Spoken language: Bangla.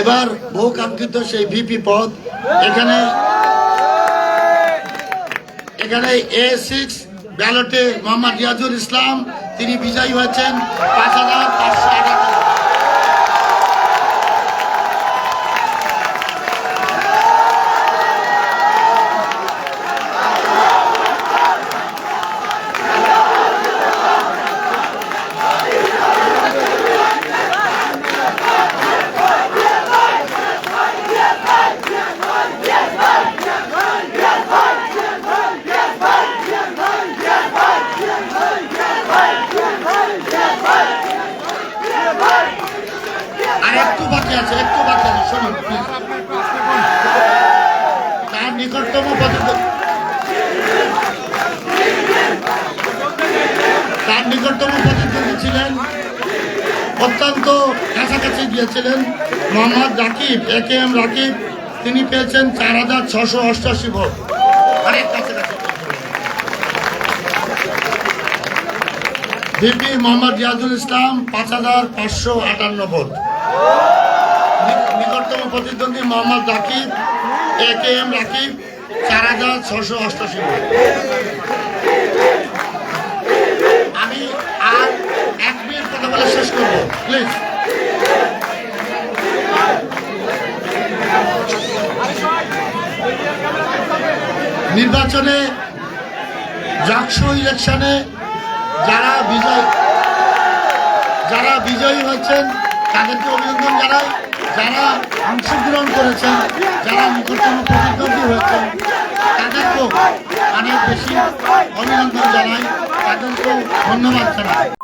এবার বহু কাঙ্ক্ষিত সেই ভিপি পদ, এখানে এখানে এ সিক্স ব্যালটে মোহাম্মদ রিয়াজুল ইসলাম, তিনি বিজয়ী হয়েছেন পাঁচ হাজার পাঁচশো আটাত্তর আর একটু আছে, একটু শুনুন। তার নিকটতম তার নিকটতম প্রতিদ্বন্দ্বী ছিলেন, অত্যন্ত কাছাকাছি গিয়েছিলেন, Mohammad Rakib A K M Rakib. তিনি পেয়েছেন চার হাজার ছশো অষ্টাশি ভোট। ভিপি মোহাম্মদ রিয়াজুল ইসলাম, পাঁচ হাজার পাঁচশো আটান্ন vote. Mohammad Rakib A K M Rakib চার হাজার ছশো অষ্টাশি আমি আর এক মিনিট কথা বলে শেষ করব প্লিজ নির্বাচনে জাকসু ইলেকশনে যারা বিজয়, যারা বিজয়ী হয়েছেন, তাদেরকে অভিনন্দন জানাই। যারা অংশগ্রহণ করেছেন, যারা নিকটতম প্রতিদ্বন্দ্বী হয়েছেন, তাদেরকেও অনেক বেশি অভিনন্দন জানাই, তাদেরকেও ধন্যবাদ জানাই।